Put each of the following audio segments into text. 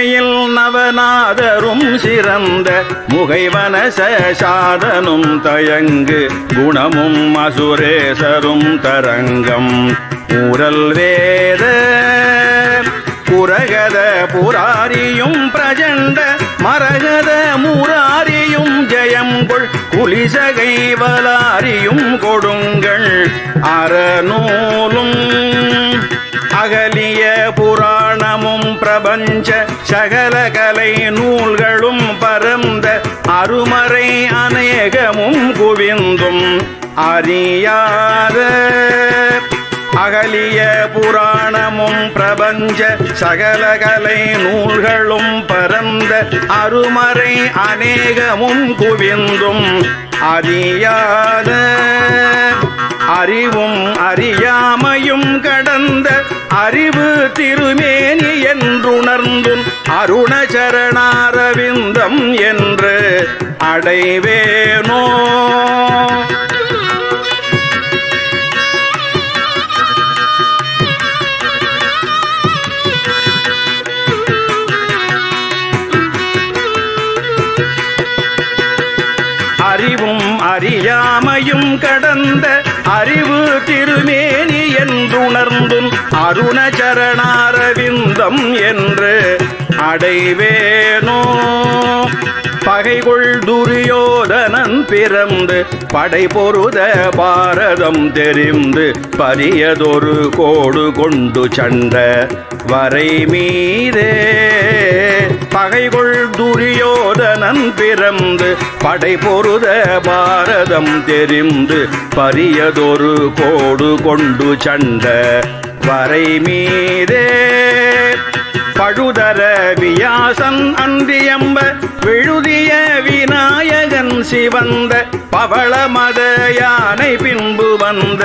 முகையில் நவநாதரும் சிறந்த முகைவன சாதனும் தயங்கு குணமும் அசுரேசரும் தரங்கம். ஊரல் வேத புரகத புராரியும் பிரஜண்ட மரகத முராரியும் ஜெயம் கொள் குலிசகை வலாரியும் கொடுங்கள். அறநூலும் அகலிய புராண பஞ்ச சகலகலை நூல்களும் பரந்த அருமறை அநேகமும் குவிந்தும் அறியாத அகலிய புராணமும் பிரபஞ்ச சகலகலை நூல்களும் பரந்த அருமறை அநேகமும் குவிந்தும் அறியாத அறிவும் அறியாமையும் கடந்த அறிவு திருமேனி என்றுணர்ந்தும் அருணச்சரணாரவிந்தம் என்று அடைவேனோ. அறிவும் அறியாமையும் கடந்த அறிவு திருமேனி அருண சரணாரவிந்தம் என்று அடைவேனோ. பகைகொள் துரியோதனன் பிறந்து படை பொருத பாரதம் தெரிந்து பரியதொரு கோடு கொண்டு சண்ட வரை மீதே. பகைகொள் துரியோதனன் பிறந்து படை பொருத பாரதம் தெரிந்து பரியதொரு கோடு கொண்டு சண்ட வரை மீதே. பழுதர வியாசன் அந்தியம்ப விழுதிய விநாயகன் சிவந்த பவள மத யானை பின்பு வந்த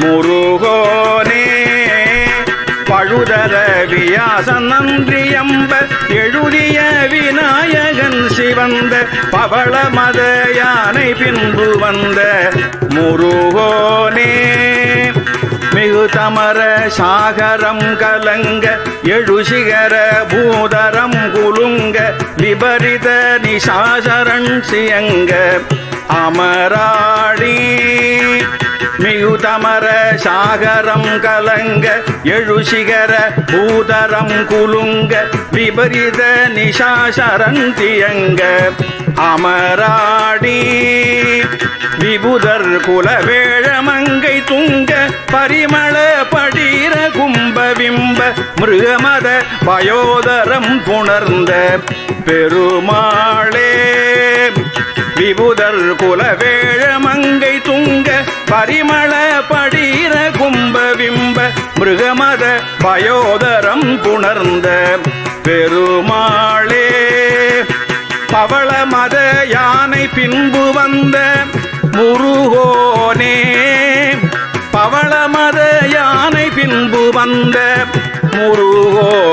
முருகோனே. பழுதர வியாசன் அந்தியம்ப எழுதிய விநாயகன் சிவந்த பவள மத யானை பின்பு வந்த முருகோனே. மிகு தமர சாகரம் கலங்க எழுசிகர பூதரம் குலுங்க விபரித நிசாசரன் சியங்க. அமராடி மிகு தமர சாகரம் கலங்க எழுசிகர பூதரம் குலுங்க விபரித நிசாசரன் தியங்க. அமராடி விபுதர் குலவேழமங்கை துங்க பரிமள படீர கும்ப விம்ப மிருகமத பயோதரம் புணர்ந்த பெருமாளே. விபுதர் குலவேழமங்கை துங்க பரிமள படீர கும்ப விம்ப மிருகமத பயோதரம் புணர்ந்த பெருமாளே. பவள மத யானை பின்பு வந்த முருகோனே. பவள மத யானை பின்பு வந்த முருகோ